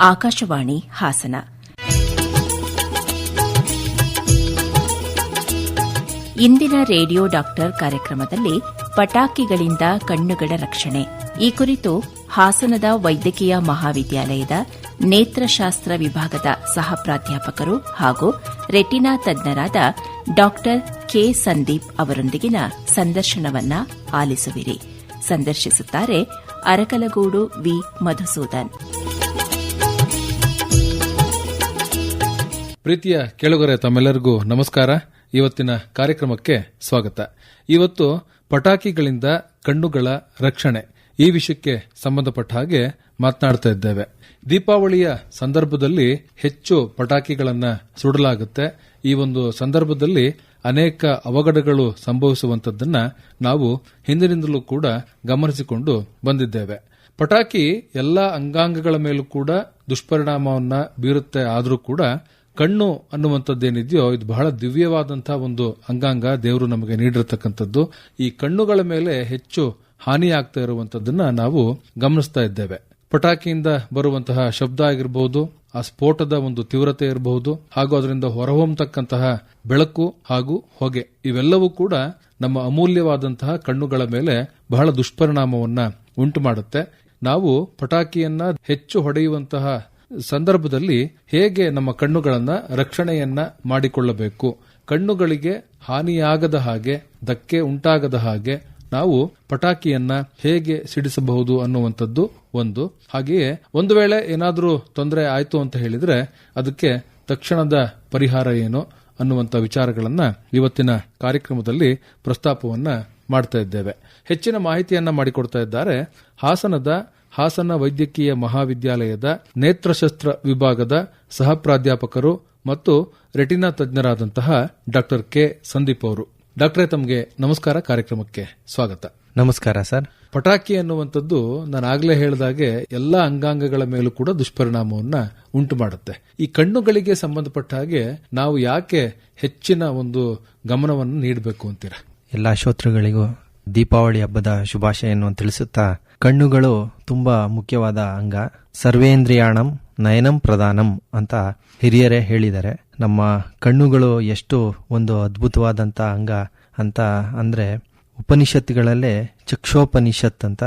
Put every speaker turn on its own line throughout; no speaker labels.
ಆಕಾಶವಾಣಿ ಹಾಸನ. ಇಂದಿನ radio doctor ಕಾರ್ಯಕ್ರಮದಲ್ಲಿ ಪಟಾಕಿಗಳಿಂದ ಕಣ್ಣುಗಳ ರಕ್ಷಣೆ. ಈ ಕುರಿತು ಹಾಸನದ ವೈದ್ಯಕೀಯ ಮಹಾವಿದ್ಯಾಲಯದ ನೇತ್ರಶಾಸ್ತ್ರ ವಿಭಾಗದ ಸಹ ಪ್ರಾಧ್ಯಾಪಕರು ಹಾಗೂ ರೆಟಿನಾ ತಜ್ಞರಾದ ಡಾಕ್ಟರ್ ಕೆ ಸಂದೀಪ್ ಅವರೊಂದಿಗಿನ ಸಂದರ್ಶನವನ್ನ ಆಲಿಸುವಿರಿ. ಸಂದರ್ಶಿಸುತ್ತಾರೆ ಅರಕಲಗೂಡು ವಿ ಮಧುಸೂದನ್.
ಪ್ರೀತಿಯ ಕೆಳಗರೆ ತಮ್ಮೆಲ್ಲರಿಗೂ ನಮಸ್ಕಾರ. ಇವತ್ತಿನ ಕಾರ್ಯಕ್ರಮಕ್ಕೆ ಸ್ವಾಗತ. ಇವತ್ತು ಪಟಾಕಿಗಳಿಂದ ಕಣ್ಣುಗಳ ರಕ್ಷಣೆ ಈ ವಿಷಯಕ್ಕೆ ಸಂಬಂಧಪಟ್ಟ ಹಾಗೆ ಮಾತನಾಡ್ತಾ ಇದ್ದೇವೆ. ದೀಪಾವಳಿಯ ಸಂದರ್ಭದಲ್ಲಿ ಹೆಚ್ಚು ಪಟಾಕಿಗಳನ್ನು ಸುಡಲಾಗುತ್ತೆ. ಈ ಒಂದು ಸಂದರ್ಭದಲ್ಲಿ ಅನೇಕ ಅವಘಡಗಳು ಸಂಭವಿಸುವಂತದ್ದನ್ನ ನಾವು ಹಿಂದಿನಿಂದಲೂ ಕೂಡ ಗಮನಿಸಿಕೊಂಡು ಬಂದಿದ್ದೇವೆ. ಪಟಾಕಿ ಎಲ್ಲಾ ಅಂಗಾಂಗಗಳ ಮೇಲೂ ಕೂಡ ದುಷ್ಪರಿಣಾಮವನ್ನ ಬೀರುತ್ತೆ ಆದರೂ ಕೂಡ ಕಣ್ಣು ಅನ್ನುವಂಥದ್ದೇನಿದೆಯೋ, ಇದು ಬಹಳ ದಿವ್ಯವಾದಂತಹ ಒಂದು ಅಂಗಾಂಗ ದೇವರು ನಮಗೆ ನೀಡಿರತಕ್ಕಂಥದ್ದು. ಈ ಕಣ್ಣುಗಳ ಮೇಲೆ ಹೆಚ್ಚು ಹಾನಿಯಾಗ್ತಾ ಇರುವಂತದ್ದನ್ನ ನಾವು ಗಮನಿಸ್ತಾ ಇದ್ದೇವೆ. ಪಟಾಕಿಯಿಂದ ಬರುವಂತಹ ಶಬ್ದ ಆಗಿರಬಹುದು ಆ ಸ್ಫೋಟದ ಒಂದು ತೀವ್ರತೆ ಇರಬಹುದು ಹಾಗೂ ಅದರಿಂದ ಹೊರಹೊಮ್ಮತಕ್ಕಂತಹ ಬೆಳಕು ಹಾಗೂ ಹೊಗೆ, ಇವೆಲ್ಲವೂ ಕೂಡ ನಮ್ಮ ಅಮೂಲ್ಯವಾದಂತಹ ಕಣ್ಣುಗಳ ಮೇಲೆ ಬಹಳ ದುಷ್ಪರಿಣಾಮವನ್ನ ಉಂಟು ಮಾಡುತ್ತೆ ನಾವು ಪಟಾಕಿಯನ್ನ ಹೆಚ್ಚು ಹೊಡೆಯುವಂತಹ ಸಂದರ್ಭದಲ್ಲಿ ಹೇಗೆ ನಮ್ಮ ಕಣ್ಣುಗಳನ್ನು ರಕ್ಷಣೆಯನ್ನ ಮಾಡಿಕೊಳ್ಳಬೇಕು? ಕಣ್ಣುಗಳಿಗೆ ಹಾನಿಯಾಗದ ಹಾಗೆ, ಧಕ್ಕೆ ಉಂಟಾಗದ ಹಾಗೆ ನಾವು ಪಟಾಕಿಯನ್ನ ಹೇಗೆ ಸಿಡಿಸಬಹುದು ಅನ್ನುವಂಥದ್ದು ಒಂದು. ಹಾಗೆಯೇ ಒಂದು ವೇಳೆ ಏನಾದರೂ ತೊಂದರೆ ಆಯಿತು ಅಂತ ಹೇಳಿದ್ರೆ ಅದಕ್ಕೆ ತಕ್ಷಣದ ಪರಿಹಾರ ಏನು ಅನ್ನುವಂಥ ವಿಚಾರಗಳನ್ನ ಇವತ್ತಿನ ಕಾರ್ಯಕ್ರಮದಲ್ಲಿ ಪ್ರಸ್ತಾಪವನ್ನ ಮಾಡ್ತಾ ಇದ್ದೇವೆ. ಹೆಚ್ಚಿನ ಮಾಹಿತಿಯನ್ನ ಮಾಡಿಕೊಡ್ತಾ ಇದ್ದಾರೆ ಹಾಸನದ ಹಾಸನ ವೈದ್ಯಕೀಯ ಮಹಾವಿದ್ಯಾಲಯದ ನೇತ್ರಶಸ್ತ್ರ ವಿಭಾಗದ ಸಹ ಪ್ರಾಧ್ಯಾಪಕರು ಮತ್ತು ರೆಟಿನಾ ತಜ್ಞರಾದಂತಹ ಡಾಕ್ಟರ್ ಕೆ. ಸಂದೀಪ್ ಅವರು. ಡಾಕ್ಟರ್ ತಮಗೆ ನಮಸ್ಕಾರ ಕಾರ್ಯಕ್ರಮಕ್ಕೆ ಸ್ವಾಗತ.
ನಮಸ್ಕಾರ ಸರ್.
ಪಟಾಕಿ ಅನ್ನುವಂಥದ್ದು ನಾನು ಆಗ್ಲೇ ಹೇಳಿದಾಗೆ ಎಲ್ಲ ಅಂಗಾಂಗಗಳ ಮೇಲೂ ಕೂಡ ದುಷ್ಪರಿಣಾಮವನ್ನ ಉಂಟು ಮಾಡುತ್ತೆ. ಈ ಕಣ್ಣುಗಳಿಗೆ ಸಂಬಂಧಪಟ್ಟ ಹಾಗೆ ನಾವು ಯಾಕೆ ಹೆಚ್ಚಿನ ಒಂದು ಗಮನವನ್ನು ನೀಡಬೇಕು ಅಂತೀರಾ?
ಎಲ್ಲ ಶ್ರೋತೃಗಳಿಗೂ ದೀಪಾವಳಿ ಹಬ್ಬದ ಶುಭಾಶಯನ್ನು ತಿಳಿಸುತ್ತಾ ಕಣ್ಣುಗಳು ತುಂಬ ಮುಖ್ಯವಾದ ಅಂಗ. ಸರ್ವೇಂದ್ರಿಯಾಣಂ ನಯನಂ ಪ್ರಧಾನಂ ಅಂತ ಹಿರಿಯರೇ ಹೇಳಿದ್ದಾರೆ. ನಮ್ಮ ಕಣ್ಣುಗಳು ಎಷ್ಟು ಒಂದು ಅದ್ಭುತವಾದಂತ ಅಂಗ ಅಂತ ಅಂದ್ರೆ ಉಪನಿಷತ್ತುಗಳಲ್ಲೇ ಚಕ್ಷೋಪನಿಷತ್ ಅಂತ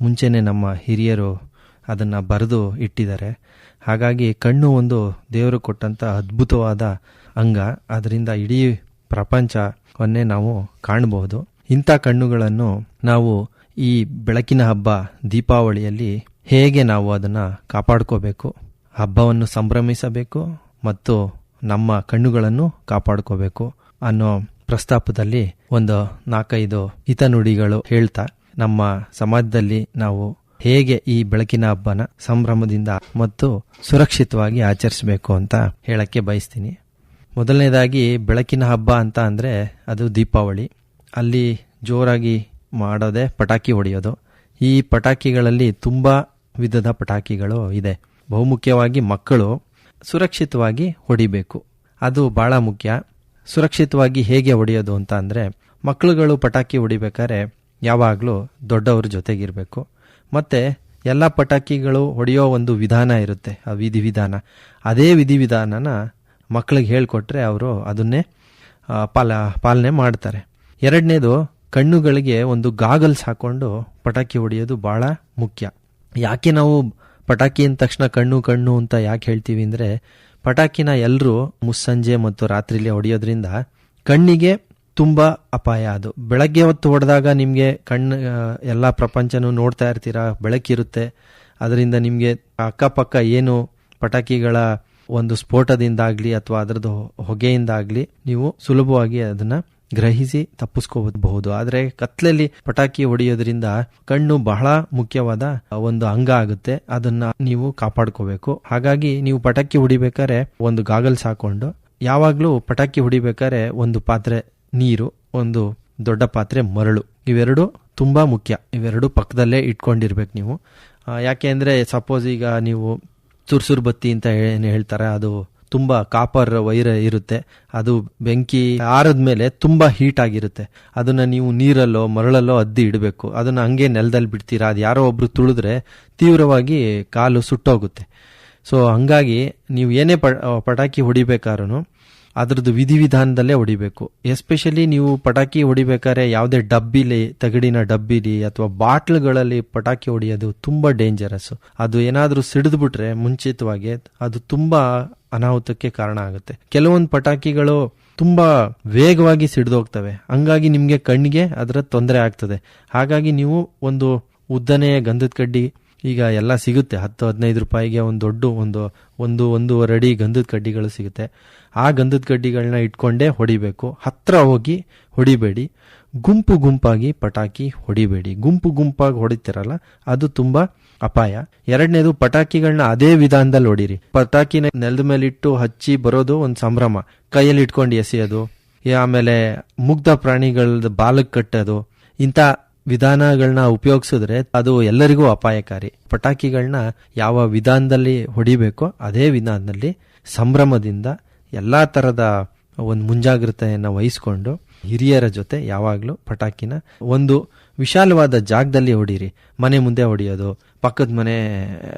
ಮುಂಚೆನೆ ನಮ್ಮ ಹಿರಿಯರು ಅದನ್ನ ಬರೆದು ಇಟ್ಟಿದ್ದಾರೆ. ಹಾಗಾಗಿ ಕಣ್ಣು ಒಂದು ದೇವರು ಕೊಟ್ಟಂತ ಅದ್ಭುತವಾದ ಅಂಗ. ಅದರಿಂದ ಇಡೀ ಪ್ರಪಂಚವನ್ನೇ ನಾವು ಕಾಣಬಹುದು. ಇಂಥ ಕಣ್ಣುಗಳನ್ನು ನಾವು ಈ ಬೆಳಕಿನ ಹಬ್ಬ ದೀಪಾವಳಿಯಲ್ಲಿ ಹೇಗೆ ನಾವು ಅದನ್ನು ಕಾಪಾಡ್ಕೋಬೇಕು, ಹಬ್ಬವನ್ನು ಸಂಭ್ರಮಿಸಬೇಕು ಮತ್ತು ನಮ್ಮ ಕಣ್ಣುಗಳನ್ನು ಕಾಪಾಡ್ಕೋಬೇಕು ಅನ್ನೋ ಪ್ರಸ್ತಾಪದಲ್ಲಿ ಒಂದು ನಾಲ್ಕೈದು ಹಿತನುಡಿಗಳು ಹೇಳ್ತಾ, ನಮ್ಮ ಸಮಾಜದಲ್ಲಿ ನಾವು ಹೇಗೆ ಈ ಬೆಳಕಿನ ಹಬ್ಬನ ಸಂಭ್ರಮದಿಂದ ಮತ್ತು ಸುರಕ್ಷಿತವಾಗಿ ಆಚರಿಸಬೇಕು ಅಂತ ಹೇಳಕ್ಕೆ ಬಯಸ್ತೀನಿ. ಮೊದಲನೇದಾಗಿ ಬೆಳಕಿನ ಹಬ್ಬ ಅಂತ ಅಂದರೆ ಅದು ದೀಪಾವಳಿ. ಅಲ್ಲಿ ಜೋರಾಗಿ ಮಾಡೋದೇ ಪಟಾಕಿ ಹೊಡೆಯೋದು. ಈ ಪಟಾಕಿಗಳಲ್ಲಿ ತುಂಬಾ ವಿಧದ ಪಟಾಕಿಗಳು ಇದೆ. ಬಹುಮುಖ್ಯವಾಗಿ ಮಕ್ಕಳು ಸುರಕ್ಷಿತವಾಗಿ ಹೊಡಿಬೇಕು. ಅದು ಬಹಳ ಮುಖ್ಯ. ಸುರಕ್ಷಿತವಾಗಿ ಹೇಗೆ ಹೊಡೆಯೋದು ಅಂತ ಅಂದ್ರೆ, ಮಕ್ಕಳುಗಳು ಪಟಾಕಿ ಹೊಡಿಬೇಕಾದ್ರೆ ಯಾವಾಗಲೂ ದೊಡ್ಡವ್ರ ಜೊತೆಗಿರಬೇಕು. ಮತ್ತೆ ಎಲ್ಲ ಪಟಾಕಿಗಳು ಹೊಡೆಯೋ ಒಂದು ವಿಧಾನ ಇರುತ್ತೆ, ಆ ವಿಧಿವಿಧಾನ. ಅದೇ ವಿಧಿವಿಧಾನನ ಮಕ್ಕಳಿಗೆ ಹೇಳಿಕೊಟ್ರೆ ಅವರು ಅದನ್ನೇ ಪಾಲ, ಪಾಲನೆ ಮಾಡ್ತಾರೆ. ಎರಡನೇದು ಕಣ್ಣುಗಳಿಗೆ ಒಂದು ಗಾಗಲ್ಸ್ ಹಾಕೊಂಡು ಪಟಾಕಿ ಹೊಡೆಯೋದು ಬಹಳ ಮುಖ್ಯ. ಯಾಕೆ ನಾವು ಪಟಾಕಿ ಅಂದ ತಕ್ಷಣ ಕಣ್ಣು ಕಣ್ಣು ಅಂತ ಯಾಕೆ ಹೇಳ್ತೀವಿ ಅಂದ್ರೆ, ಪಟಾಕಿನ ಎಲ್ಲರೂ ಮುಸ್ಸಂಜೆ ಮತ್ತು ರಾತ್ರಿಲಿ ಹೊಡೆಯೋದ್ರಿಂದ ಕಣ್ಣಿಗೆ ತುಂಬಾ ಅಪಾಯ ಅದು. ಬೆಳಗ್ಗೆ ಹೊತ್ತು ಹೊಡೆದಾಗ ನಿಮಗೆ ಕಣ್ಣು ಎಲ್ಲ ಪ್ರಪಂಚನೂ ನೋಡ್ತಾ ಇರ್ತೀರಾ ಬೆಳಕಿರುತ್ತೆ ಅದರಿಂದ ನಿಮಗೆ ಅಕ್ಕಪಕ್ಕ ಏನು ಪಟಾಕಿಗಳ ಒಂದು ಸ್ಫೋಟದಿಂದಾಗ್ಲಿ ಅಥವಾ ಅದರದ್ದು ಹೊಗೆಯಿಂದಾಗಲಿ ನೀವು ಸುಲಭವಾಗಿ ಅದನ್ನ ಗ್ರಹಿಸಿ ತಪ್ಪಿಸ್ಕೋಬಹುದು. ಆದರೆ ಕತ್ಲಲ್ಲಿ ಪಟಾಕಿ ಹೊಡೆಯೋದ್ರಿಂದ ಕಣ್ಣು ಬಹಳ ಮುಖ್ಯವಾದ ಒಂದು ಅಂಗ ಆಗುತ್ತೆ. ಅದನ್ನ ನೀವು ಕಾಪಾಡ್ಕೋಬೇಕು. ಹಾಗಾಗಿ ನೀವು ಪಟಾಕಿ ಹೊಡಿಬೇಕಾದ್ರೆ ಒಂದು ಗಾಗಲ್ಸ್ ಹಾಕೊಂಡು, ಯಾವಾಗ್ಲೂ ಪಟಾಕಿ ಹೊಡಿಬೇಕಾದ್ರೆ ಒಂದು ಪಾತ್ರೆ ನೀರು, ಒಂದು ದೊಡ್ಡ ಪಾತ್ರೆ ಮರಳು. ಇವೆರಡು ತುಂಬಾ ಮುಖ್ಯ. ಇವೆರಡು ಪಕ್ಕದಲ್ಲೇ ಇಟ್ಕೊಂಡಿರ್ಬೇಕು ನೀವು. ಯಾಕೆ ಅಂದ್ರೆ ಸಪೋಸ್ ಈಗ ನೀವು ಸುರ್ಸುರ್ ಬತ್ತಿ ಅಂತ ಏನು ಹೇಳ್ತಾರೆ, ಅದು ತುಂಬಾ ಕಾಪರ್ ವೈರ್ ಇರುತ್ತೆ. ಅದು ಬೆಂಕಿ ಆರದ ಮೇಲೆ ತುಂಬಾ ಹೀಟ್ ಆಗಿರುತ್ತೆ. ಅದನ್ನ ನೀವು ನೀರಲ್ಲೋ, ಮರಳಲ್ಲೋ ಅದ್ದಿ ಇಡಬೇಕು. ಅದನ್ನ ಹಂಗೆ ನೆಲದಲ್ಲಿ ಬಿಡ್ತೀರಾ? ಅದು ಯಾರೋ ಒಬ್ರು ತುಳಿದ್ರೆ ತೀವ್ರವಾಗಿ ಕಾಲು ಸುಟ್ಟೋಗುತ್ತೆ. ಸೊ ಹಂಗಾಗಿ ನೀವು ಏನೇ ಪಟಾಕಿ ಹೊಡಿಬೇಕಾದ್ರೂ ಅದ್ರದ್ದು ವಿಧಿವಿಧಾನದಲ್ಲೇ ಹೊಡಿಬೇಕು. ಎಸ್ಪೆಷಲಿ ನೀವು ಪಟಾಕಿ ಹೊಡಿಬೇಕಾದ್ರೆ ಯಾವುದೇ ಡಬ್ಬಿಲಿ, ತಗಡಿನ ಡಬ್ಬಿಲಿ ಅಥವಾ ಬಾಟ್ಲ್ಗಳಲ್ಲಿ ಪಟಾಕಿ ಹೊಡೆಯೋದು ತುಂಬಾ ಡೇಂಜರಸ್ ಅದು ಏನಾದರೂ ಸಿಡಿದ್ಬಿಟ್ರೆ ಮುಂಚಿತವಾಗಿ ಅದು ತುಂಬಾ ಅನಾಹುತಕ್ಕೆ ಕಾರಣ ಆಗುತ್ತೆ. ಕೆಲವೊಂದು ಪಟಾಕಿಗಳು ತುಂಬಾ ವೇಗವಾಗಿ ಸಿಡಿದೋಗ್ತವೆ. ಹಂಗಾಗಿ ನಿಮಗೆ ಕಣ್ಣಿಗೆ ಅದರ ತೊಂದರೆ ಆಗ್ತದೆ. ಹಾಗಾಗಿ ನೀವು ಒಂದು ಉದ್ದನೆಯ ಗಂಧದ ಕಡ್ಡಿ ಈಗ ಎಲ್ಲ ಸಿಗುತ್ತೆ. ಹತ್ತು, ಹದಿನೈದು ರೂಪಾಯಿಗೆ ಒಂದು ದೊಡ್ಡ ಒಂದು ಒಂದು, ಒಂದೂವರೆ ಅಡಿ ಗಂಧದ ಕಡ್ಡಿಗಳು ಸಿಗುತ್ತೆ. ಆ ಗಂಧದ ಕಡ್ಡಿಗಳನ್ನ ಇಟ್ಕೊಂಡೇ ಹೊಡಿಬೇಕು. ಹತ್ರ ಹೋಗಿ ಹೊಡಿಬೇಡಿ. ಗುಂಪು ಗುಂಪಾಗಿ ಪಟಾಕಿ ಹೊಡಿಬೇಡಿ. ಗುಂಪು ಗುಂಪಾಗಿ ಹೊಡಿತಿರಲ್ಲ, ಅದು ತುಂಬಾ ಅಪಾಯ. ಎರಡನೇದು ಪಟಾಕಿಗಳನ್ನ ಅದೇ ವಿಧಾನದಲ್ಲಿ ಹೊಡಿರಿ. ಪಟಾಕಿನ ನೆಲದ ಮೇಲೆ ಇಟ್ಟು ಹಚ್ಚಿ ಬರೋದು ಒಂದು ಸಂಭ್ರಮ. ಕೈಯಲ್ಲಿ ಇಟ್ಕೊಂಡು ಎಸೆಯೋದು ಆಮೇಲೆ ಮುಗ್ಧ ಪ್ರಾಣಿಗಳ ಬಾಲಕ್ಕೆ ಕಟ್ಟೋದು, ಇಂಥ ವಿಧಾನಗಳನ್ನ ಉಪಯೋಗಿಸಿದ್ರೆ ಅದು ಎಲ್ಲರಿಗೂ ಅಪಾಯಕಾರಿ. ಪಟಾಕಿಗಳನ್ನ ಯಾವ ವಿಧಾನದಲ್ಲಿ ಹೊಡಿಬೇಕೋ ಅದೇ ವಿಧಾನದಲ್ಲಿ ಸಂಭ್ರಮದಿಂದ ಎಲ್ಲಾ ತರದ ಒಂದು ಮುಂಜಾಗ್ರತೆಯನ್ನು ವಹಿಸ್ಕೊಂಡು ಹಿರಿಯರ ಜೊತೆ ಯಾವಾಗಲೂ ಪಟಾಕಿನ ಒಂದು ವಿಶಾಲವಾದ ಜಾಗದಲ್ಲಿ ಹೊಡೀರಿ. ಮನೆ ಮುಂದೆ ಹೊಡೆಯೋದು, ಪಕ್ಕದ ಮನೆ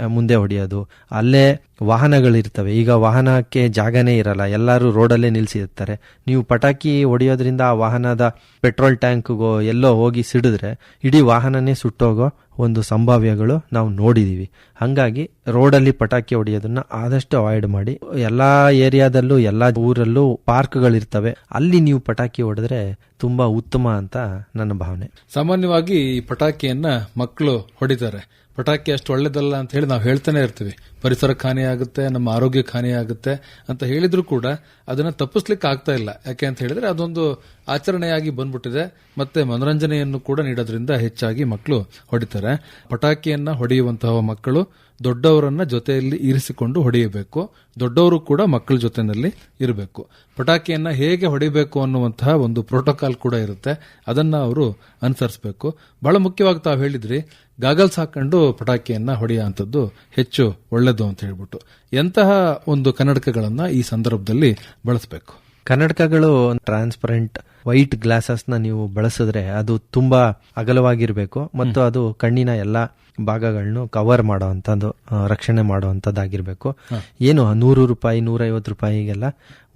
ಮುಂದೆ ಹೊಡೆಯೋದು. ಅಲ್ಲೇ ವಾಹನಗಳಿರ್ತವೆ. ಈಗ ವಾಹನಕ್ಕೆ ಜಾಗನೇ ಇರಲ್ಲ. ಎಲ್ಲರೂ ರೋಡಲ್ಲೇ ನಿಲ್ಲಿಸಿರ್ತಾರೆ ನೀವು ಪಟಾಕಿ ಹೊಡೆಯೋದ್ರಿಂದ ಆ ವಾಹನದ ಪೆಟ್ರೋಲ್ ಟ್ಯಾಂಕ್ಗೋ ಎಲ್ಲೋ ಹೋಗಿ ಸಿಡಿದ್ರೆ, ಇಡೀ ವಾಹನನೇ ಸುಟ್ಟೋಗೋ ಒಂದು ಸಂಭಾವ್ಯಗಳು ನಾವು ನೋಡಿದೀವಿ. ಹಾಗಾಗಿ ರೋಡಲ್ಲಿ ಪಟಾಕಿ ಹೊಡೆಯೋದನ್ನ ಆದಷ್ಟು ಅವಾಯ್ಡ್ ಮಾಡಿ. ಎಲ್ಲಾ ಏರಿಯಾದಲ್ಲೂ, ಎಲ್ಲಾ ಊರಲ್ಲೂ ಪಾರ್ಕ್ಗಳಿರ್ತವೆ. ಅಲ್ಲಿ ನೀವು ಪಟಾಕಿ ಹೊಡೆದ್ರೆ ತುಂಬಾ ಉತ್ತಮ ಅಂತ ನನ್ನ ಭಾವನೆ.
ಸಾಮಾನ್ಯವಾಗಿ ಈ ಪಟಾಕಿಯನ್ನ ಮಕ್ಕಳು ಹೊಡಿತಾರೆ. ಪಟಾಕಿ ಅಷ್ಟು ಒಳ್ಳೇದಲ್ಲ ಅಂತ ಹೇಳಿ ನಾವು ಹೇಳ್ತಾನೆ ಇರ್ತೀವಿ. ಪರಿಸರಕ್ಕೆ ಹಾನಿ ಆಗುತ್ತೆ, ನಮ್ಮ ಆರೋಗ್ಯಕ್ಕೆ ಹಾನಿ ಆಗುತ್ತೆ ಅಂತ ಹೇಳಿದ್ರು ಕೂಡ ಅದನ್ನ ತಪ್ಪಿಸ್ಲಿಕ್ಕೆ ಆಗ್ತಾ ಇಲ್ಲ. ಯಾಕೆ ಅಂತ ಹೇಳಿದ್ರೆ ಅದೊಂದು ಆಚರಣೆಯಾಗಿ ಬಂದ್ಬಿಟ್ಟಿದೆ. ಮತ್ತೆ ಮನೋರಂಜನೆಯನ್ನು ಕೂಡ ನೀಡೋದ್ರಿಂದ ಹೆಚ್ಚಾಗಿ ಮಕ್ಕಳು ಹೊಡಿತಾರೆ. ಪಟಾಕಿಯನ್ನ ಹೊಡೆಯುವಂತಹ ಮಕ್ಕಳು ದೊಡ್ಡವರನ್ನ ಜೊತೆಯಲ್ಲಿ ಇರಿಸಿಕೊಂಡು ಹೊಡೆಯಬೇಕು. ದೊಡ್ಡವರು ಕೂಡ ಮಕ್ಕಳ ಜೊತೆಯಲ್ಲಿ ಇರಬೇಕು. ಪಟಾಕಿಯನ್ನ ಹೇಗೆ ಹೊಡಿಬೇಕು ಅನ್ನುವಂತಹ ಒಂದು ಪ್ರೋಟೋಕಾಲ್ ಕೂಡ ಇರುತ್ತೆ. ಅದನ್ನ ಅವರು ಅನುಸರಿಸಬೇಕು. ಬಹಳ ಮುಖ್ಯವಾಗಿ ತಾವು ಹೇಳಿದ್ರಿ ಗಾಗಲ್ಸ್ ಹಾಕೊಂಡು ಪಟಾಕಿಯನ್ನ ಹೊಡೆಯುವಂಥದ್ದು ಹೆಚ್ಚು ಒಳ್ಳೆಯದು ಅಂತ ಹೇಳ್ಬಿಟ್ಟು. ಎಂತಹ ಒಂದು ಕನ್ನಡಕಗಳನ್ನ ಈ ಸಂದರ್ಭದಲ್ಲಿ ಬಳಸಬೇಕು.
ಕನ್ನಡಕಗಳು ಟ್ರಾನ್ಸ್ಪರೆಂಟ್ ವೈಟ್ ಗ್ಲಾಸಸ್ನ ನೀವು ಬಳಸಿದ್ರೆ ಅದು ತುಂಬಾ ಅಗಲವಾಗಿರ್ಬೇಕು ಮತ್ತು ಅದು ಕಣ್ಣಿನ ಎಲ್ಲ ಭಾಗಗಳನ್ನು ಕವರ್ ಮಾಡುವಂತದ್ದು ರಕ್ಷಣೆ ಮಾಡುವಂತದ್ದಾಗಿರ್ಬೇಕು ಏನು ನೂರು ರೂಪಾಯಿ ನೂರೈವತ್ತು ರೂಪಾಯಿಗೆಲ್ಲ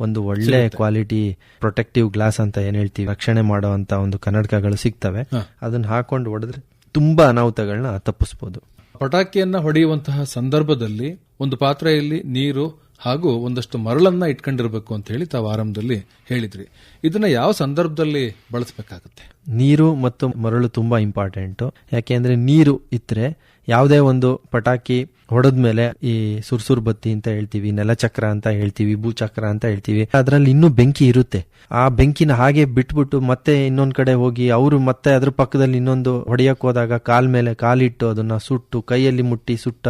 ಒಂದು ಒಳ್ಳೆ ಕ್ವಾಲಿಟಿ ಪ್ರೊಟೆಕ್ಟಿವ್ ಗ್ಲಾಸ್ ಅಂತ ಏನ್ ಹೇಳ್ತೀವಿ ರಕ್ಷಣೆ ಮಾಡುವಂತ ಒಂದು ಕನ್ನಡಕಗಳು ಸಿಗ್ತವೆ. ಅದನ್ನ ಹಾಕೊಂಡು ಹೊಡೆದ್ರೆ ತುಂಬಾ ಅನಾಹುತಗಳನ್ನ ತಪ್ಪಿಸ್ಬೋದು.
ಪಟಾಕಿಯನ್ನ ಹೊಡೆಯುವಂತಹ ಸಂದರ್ಭದಲ್ಲಿ ಒಂದು ಪಾತ್ರೆಯಲ್ಲಿ ನೀರು ಹಾಗೂ ಒಂದಷ್ಟು ಮರಳನ್ನ ಇಟ್ಕೊಂಡಿರಬೇಕು ಅಂತ ಹೇಳಿ ತಾವು ಆರಂಭದಲ್ಲಿ ಹೇಳಿದ್ರಿ. ಇದನ್ನ ಯಾವ ಸಂದರ್ಭದಲ್ಲಿ ಬಳಸಬೇಕಾಗುತ್ತೆ?
ನೀರು ಮತ್ತು ಮರಳು ತುಂಬಾ ಇಂಪಾರ್ಟೆಂಟ್ ಯಾಕೆಂದ್ರೆ ನೀರು ಇದ್ರೆ ಯಾವುದೇ ಒಂದು ಪಟಾಕಿ ಹೊಡೆದ ಮೇಲೆ ಈ ಸುರ್ಸುರ್ ಬತ್ತಿ ಅಂತ ಹೇಳ್ತೀವಿ, ನೆಲಚಕ್ರ ಅಂತ ಹೇಳ್ತೀವಿ, ಭೂಚಕ್ರ ಅಂತ ಹೇಳ್ತೀವಿ, ಅದರಲ್ಲಿ ಇನ್ನೂ ಬೆಂಕಿ ಇರುತ್ತೆ. ಆ ಬೆಂಕಿನ ಹಾಗೆ ಬಿಟ್ಬಿಟ್ಟು ಮತ್ತೆ ಇನ್ನೊಂದ್ ಕಡೆ ಹೋಗಿ ಅವರು ಮತ್ತೆ ಅದ್ರ ಪಕ್ಕದಲ್ಲಿ ಇನ್ನೊಂದು ಹೊಡೆಯಕ್ ಹೋದಾಗ ಕಾಲ್ ಮೇಲೆ ಕಾಲಿಟ್ಟು ಅದನ್ನ ಸುಟ್ಟು, ಕೈಯಲ್ಲಿ ಮುಟ್ಟಿ ಸುಟ್ಟ,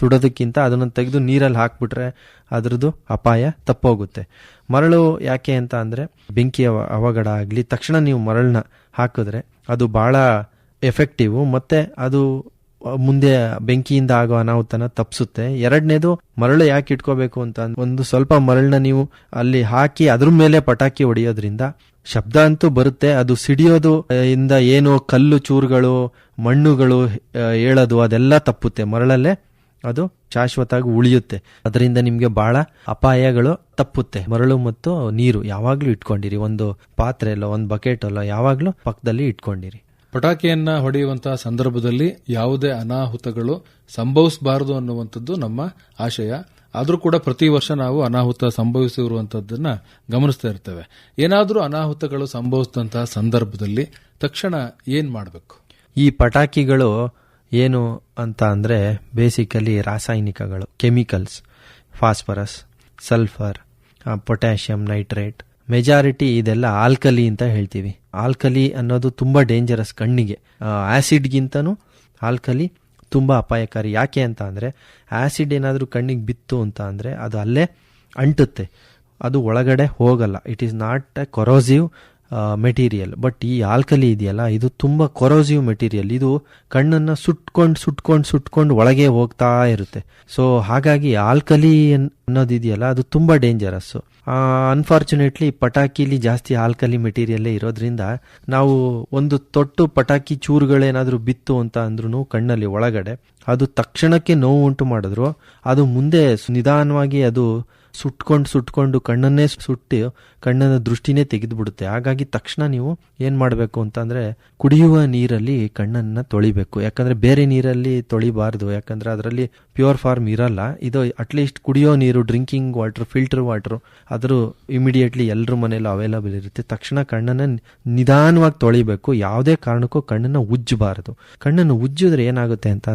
ಸುಡೋದಕ್ಕಿಂತ ಅದನ್ನ ತೆಗೆದು ನೀರಲ್ಲಿ ಹಾಕ್ಬಿಟ್ರೆ ಅದ್ರದ್ದು ಅಪಾಯ ತಪ್ಪೋಗುತ್ತೆ. ಮರಳು ಯಾಕೆ ಅಂತ ಅಂದ್ರೆ ಬೆಂಕಿ ಅವ- ಅವಘಡ ಆಗಲಿ, ತಕ್ಷಣ ನೀವು ಮರಳನ್ನ ಹಾಕಿದ್ರೆ ಅದು ಬಹಳ ಎಫೆಕ್ಟಿವ್ ಮತ್ತೆ ಅದು ಮುಂದೆ ಬೆಂಕಿಯಿಂದ ಆಗೋ ಅನಾಹುತನ ತಪ್ಪಿಸುತ್ತೆ ಎರಡನೇದು, ಮರಳು ಯಾಕೆ ಇಟ್ಕೋಬೇಕು ಅಂತ ಒಂದು ಸ್ವಲ್ಪ ಮರಳನ್ನ ನೀವು ಅಲ್ಲಿ ಹಾಕಿ ಅದ್ರ ಮೇಲೆ ಪಟಾಕಿ ಹೊಡೆಯೋದ್ರಿಂದ ಶಬ್ದ ಅಂತೂ ಬರುತ್ತೆ. ಅದು ಸಿಡಿಯೋದು ಇಂದ ಏನು ಕಲ್ಲು, ಚೂರುಗಳು, ಮಣ್ಣುಗಳು ಹೇಳೋದು ಅದೆಲ್ಲ ತಪ್ಪುತ್ತೆ. ಮರಳಲ್ಲೇ ಅದು ಶಾಶ್ವತವಾಗಿ ಉಳಿಯುತ್ತೆ. ಅದರಿಂದ ನಿಮ್ಗೆ ಬಹಳ ಅಪಾಯಗಳು ತಪ್ಪುತ್ತೆ. ಮರಳು ಮತ್ತು ನೀರು ಯಾವಾಗ್ಲೂ ಇಟ್ಕೊಂಡಿರಿ. ಒಂದು ಪಾತ್ರೆ ಅಲ್ಲ, ಒಂದು ಬಕೆಟ್ ಅಲ್ಲ, ಯಾವಾಗ್ಲೂ ಪಕ್ಕದಲ್ಲಿ ಇಟ್ಕೊಂಡಿರಿ.
ಪಟಾಕಿಯನ್ನ ಹೊಡೆಯುವಂತಹ ಸಂದರ್ಭದಲ್ಲಿ ಯಾವುದೇ ಅನಾಹುತಗಳು ಸಂಭವಿಸಬಾರದು ಅನ್ನುವಂಥದ್ದು ನಮ್ಮ ಆಶಯ. ಆದರೂ ಕೂಡ ಪ್ರತಿ ವರ್ಷ ನಾವು ಅನಾಹುತ ಸಂಭವಿಸಿರುವಂತದ್ದನ್ನ ಗಮನಿಸ್ತಾ ಇರ್ತೇವೆ. ಏನಾದರೂ ಅನಾಹುತಗಳು ಸಂಭವಿಸಿದಂತಹ ಸಂದರ್ಭದಲ್ಲಿ ತಕ್ಷಣ ಏನ್ ಮಾಡಬೇಕು?
ಈ ಪಟಾಕಿಗಳು ಏನು ಅಂತ ಅಂದ್ರೆ ಬೇಸಿಕಲಿ ರಾಸಾಯನಿಕಗಳು chemicals phosphorus sulphur potassium nitrate majority ಇದೆಲ್ಲ ಆಲ್ಕಲಿ ಅಂತ ಹೇಳ್ತೀವಿ. ಆಲ್ಕಲಿ ಅನ್ನೋದು ತುಂಬ ಡೇಂಜರಸ್ ಕಣ್ಣಿಗೆ. ಆ್ಯಸಿಡ್ಗಿಂತನೂ ಆಲ್ಕಲಿ ತುಂಬ ಅಪಾಯಕಾರಿ. ಯಾಕೆ ಅಂತ ಅಂದರೆ ಆ್ಯಸಿಡ್ ಏನಾದರೂ ಕಣ್ಣಿಗೆ ಬಿತ್ತು ಅಂತ ಅಂದರೆ ಅದು ಅಲ್ಲೇ ಅಂಟುತ್ತೆ. ಅದು ಒಳಗಡೆ ಹೋಗಲ್ಲ. It is not a corrosive material but ಈ ಆಲ್ಕಲಿ ಇದೆಯಲ್ಲ, ಇದು ತುಂಬ ಕೊರೋಸಿವ್ ಮೆಟೀರಿಯಲ್ ಇದು ಕಣ್ಣನ್ನ ಸುಟ್ಕೊಂಡು ಸುಟ್ಕೊಂಡು ಸುಟ್ಕೊಂಡು ಒಳಗೆ ಹೋಗ್ತಾ ಇರುತ್ತೆ. ಸೊ ಹಾಗಾಗಿ ಆಲ್ಕಲಿ ಅನ್ನೋದಿದೆಯಲ್ಲ ಅದು ತುಂಬಾ ಡೇಂಜರಸ್ ಅನ್ಫಾರ್ಚುನೇಟ್ಲಿ ಪಟಾಕಿಲಿ ಜಾಸ್ತಿ ಆಲ್ಕಲಿ ಮೆಟೀರಿಯಲ್ಲೇ ಇರೋದ್ರಿಂದ ನಾವು ಒಂದು ತೊಟ್ಟು ಪಟಾಕಿ ಚೂರುಗಳೇನಾದರೂ ಬಿತ್ತು ಅಂತ ಅಂದ್ರೂ ಕಣ್ಣಲ್ಲಿ ಒಳಗಡೆ, ಅದು ತಕ್ಷಣಕ್ಕೆ ನೋವು ಉಂಟು ಮಾಡಿದ್ರು. ಅದು ಮುಂದೆ ನಿಧಾನವಾಗಿ ಅದು ಸುಟ್ಕೊಂಡು ಸುಟ್ಕೊಂಡು ಕಣ್ಣನ್ನೇ ಸುಟ್ಟು ಕಣ್ಣನ ದೃಷ್ಟಿನೇ ತೆಗೆದುಬಿಡುತ್ತೆ. ಹಾಗಾಗಿ ತಕ್ಷಣ ನೀವು ಏನ್ ಮಾಡಬೇಕು ಅಂತಂದ್ರೆ ಕುಡಿಯುವ ನೀರಲ್ಲಿ ಕಣ್ಣನ್ನ ತೊಳಿಬೇಕು. ಯಾಕಂದ್ರೆ ಬೇರೆ ನೀರಲ್ಲಿ ತೊಳಿಬಾರ್ದು. ಯಾಕಂದ್ರೆ ಅದರಲ್ಲಿ ಪ್ಯೂರ್ ಫಾರ್ಮ್ ಇರಲ್ಲ. ಇದು ಅಟ್ಲೀಸ್ಟ್ ಕುಡಿಯೋ ನೀರು, ಡ್ರಿಂಕಿಂಗ್ ವಾಟರ್, ಫಿಲ್ಟರ್ ವಾಟರ್ ಆದರೂ ಇಮಿಡಿಯೇಟ್ಲಿ ಎಲ್ಲರ ಮನೆಯಲ್ಲೂ ಅವೈಲಬಲ್ ಇರುತ್ತೆ. ತಕ್ಷಣ ಕಣ್ಣನ್ನ ನಿಧಾನವಾಗಿ ತೊಳಿಬೇಕು. ಯಾವುದೇ ಕಾರಣಕ್ಕೂ ಕಣ್ಣನ್ನ ಉಜ್ಜಬಾರದು. ಕಣ್ಣನ್ನು ಉಜ್ಜಿದ್ರೆ ಏನಾಗುತ್ತೆ ಅಂತ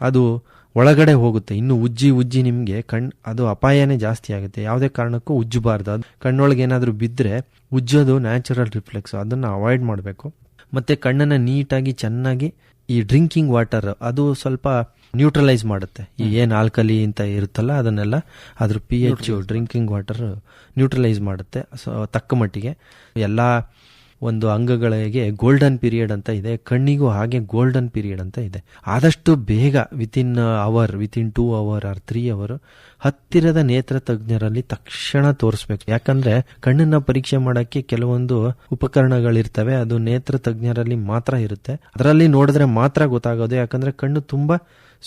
ಅದು ಒಳಗಡೆ ಹೋಗುತ್ತೆ. ಇನ್ನು ಉಜ್ಜಿ ಉಜ್ಜಿ ನಿಮಗೆ ಕಣ್ ಅದು ಅಪಾಯನೇ ಜಾಸ್ತಿ ಆಗುತ್ತೆ. ಯಾವುದೇ ಕಾರಣಕ್ಕೂ ಉಜ್ಜಬಾರ್ದು. ಅದು ಕಣ್ಣೊಳಗೆ ಏನಾದರೂ ಬಿದ್ದರೆ ಉಜ್ಜೋದು ನ್ಯಾಚುರಲ್ ರಿಫ್ಲೆಕ್ಸ್ ಅದನ್ನು ಅವಾಯ್ಡ್ ಮಾಡಬೇಕು. ಮತ್ತೆ ಕಣ್ಣನ್ನು ನೀಟಾಗಿ ಚೆನ್ನಾಗಿ ಈ ಡ್ರಿಂಕಿಂಗ್ ವಾಟರ್ ಅದು ಸ್ವಲ್ಪ ನ್ಯೂಟ್ರಲೈಸ್ ಮಾಡುತ್ತೆ. ಈ ಏನ್ ಆಲ್ಕಲಿ ಅಂತ ಇರುತ್ತಲ್ಲ ಅದನ್ನೆಲ್ಲ ಅದ್ರ P H drinking water neutralise ಮಾಡುತ್ತೆ. ಸೊ ತಕ್ಕ ಮಟ್ಟಿಗೆ. ಎಲ್ಲ ಒಂದು ಅಂಗಗಳಿಗೆ ಗೋಲ್ಡನ್ ಪೀರಿಯಡ್ ಅಂತ ಇದೆ. ಕಣ್ಣಿಗೂ ಹಾಗೆ ಗೋಲ್ಡನ್ ಪೀರಿಯಡ್ ಅಂತ ಇದೆ. ಆದಷ್ಟು ಬೇಗ within hour within two hour or three hour ಹತ್ತಿರದ ನೇತ್ರ ತಜ್ಞರಲ್ಲಿ ತಕ್ಷಣ ತೋರಿಸ್ಬೇಕು. ಯಾಕಂದ್ರೆ ಕಣ್ಣನ್ನ ಪರೀಕ್ಷೆ ಮಾಡೋಕ್ಕೆ ಕೆಲವೊಂದು ಉಪಕರಣಗಳಿರ್ತವೆ. ಅದು ನೇತ್ರ ತಜ್ಞರಲ್ಲಿ ಮಾತ್ರ ಇರುತ್ತೆ. ಅದರಲ್ಲಿ ನೋಡಿದ್ರೆ ಮಾತ್ರ ಗೊತ್ತಾಗೋದು. ಯಾಕಂದ್ರೆ ಕಣ್ಣು ತುಂಬಾ